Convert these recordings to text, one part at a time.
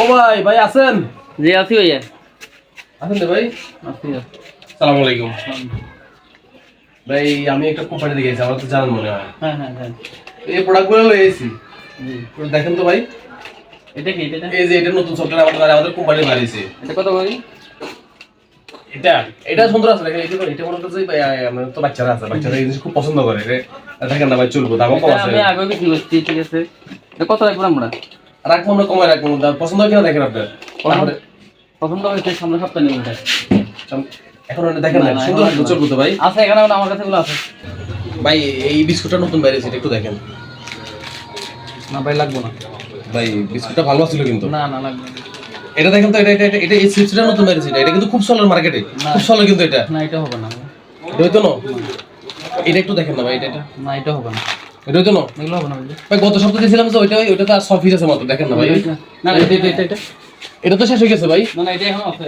ও ভাই ভাই আছেন? জি আছি ভাইয়া। আছেন রে ভাই? আছি সালাম আলাইকুম। ভাই আমি একটা কোম্পানিতে গেছি আমার তো মনে হয়। হ্যাঁ হ্যাঁ হ্যাঁ এই প্রোডাক্টগুলো লয়ে এসেছি। দেখেন তো ভাই। এটা কি এটা? এই যে এটা নতুন সফটওয়্যার আমাদের আমাদের কোম্পানি বাড়িয়েছে এটা কত করি এটা এটা সুন্দর আছে দেখেন এটা এটা মনে করছে ভাই আমার তো বাচ্চারা আছে বাচ্চারা এই জিনিস খুব পছন্দ করে এটা দেখেন না ভাই চলবো দামও কম আছে। আমি আগে করছি ঠিক আছে। এটা কত রাখব আমরা? রাখব আমরা কমায় রাখব পছন্দ হয় কিনা দেখেন আপনার? পছন্দ হয়েছে সামনে সপ্তাহে নেব এটা এখন দেখেন না সুন্দর এখন আছে, চলবো তো ভাই। আছে এখানে আমার কাছে গুলো আছে। ভাই এই বিস্কুটটা নতুন বাইরেছে এটা একটু দেখেন। না ভাই লাগবো না। ভাই বিস্কুটটা ভালো ছিল কিন্তু। না না লাগবে এটা দেখেন তো এটা এটা এটা- এই চিপসটা নতুন বাইরেছে এটা কিন্তু খুব চলে মার্কেটে খুব চলে কিন্তু এটা। না এটা হবে না। এটা হইতো না? এটা একটু দেখেন না ভাই এটা এটা। না এটা হবে না। এটা হইতো না এগুলো হবে না ভাই গত সপ্তাহে দিয়েছিলাম যে ওইটা ওইটা তো আর ছ আছে মাত্র দেখেন না ভাই না এটা এটা এটা এটা এটা তো শেষ হয়ে গেছে ভাই না না এটা এখন আছে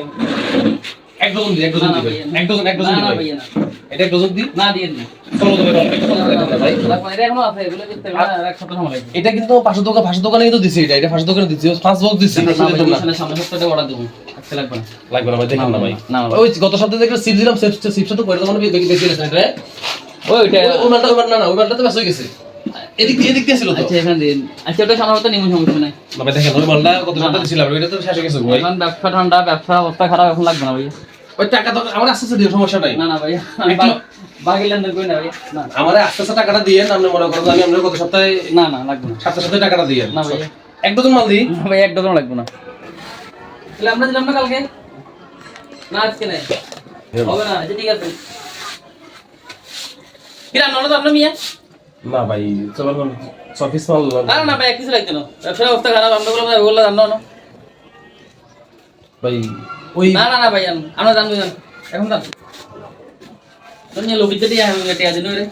এক ডজন দিই এক ডজন না, না, দিই ভাইয়া, এক ডজন এক ডজন না, ভাই এটা এক ডজন দিই না দিয়ে দিন চলো তো ভাই একটা কথা দেখেন না ভাই লাগবে না, এটা এখনও আছে এগুলো দিতে হবে না, আর এক সপ্তাহ সময় লাগবে এটা কিন্তু দোকান দোকানে কিন্তু দিছি এটা দোকানে দিছি পাঁচ বক্স দিছি না, না, শুধু ভাই, না সামনে- সামনে সপ্তাহে order দেবো। লাগবে না। লাগবে না ভাই দেখেন না ভাই না, না, ওই গত সপ্তাহে দেখলে সিপ দিলাম সিপ তো করে দোকানে বেশি বেশি গেছে এটা ওই, ওইটা- ওই- মালটা না না ওই মালটা তো বেশ হয়ে গেছে এদিক দিয়ে এদিক দিয়ে ছিল তো আচ্ছা, এখানে দিন। আচ্ছা, ওটা সামনে নিমন সমস্যা নাই। না দেখেন ওই মালটা কত সপ্তাহে দিছিলাম ওইটা তো শেষ হয়ে গেছে ভাই এখন ব্যবসা ঠান্ডা, ব্যবসা অবস্থা খারাপ, এখন লাগবে না ভাই। ওই টাকা তো আমার আস্তে আস্তে দিও সমস্যা নাই না, না ভাই, বাকি লেনদেন করি না ভাই। না, আমার আস্তে আস্তে টাকাটা দিয়ে আপনি মনে করেন আমি আপনার গত সপ্তাহে না, না, লাগবে না। সাথে সাথে টাকাটা দিয়ে না ভাই। এক ডজন মাল দিই ভাই, এক ডজন লাগবে না। তাহলে আমরা দিলাম না কালকে? না, আজকে নাই। হবে না, আচ্ছা, ঠিক আছে। কি রান্না তো আপনার মিয়া? না ভাই চলো কোন পিস মাল না, না, ভাই, কিছু লাগবে না। ব্যবসার অবস্থা খারাপ, আমরা বললাম না, বললাম জানো না। ভাই ওই না না না ভাই আমরা জানব জান এখন জান লোকিতে দিয়ে আমি টিয়া দিন রে।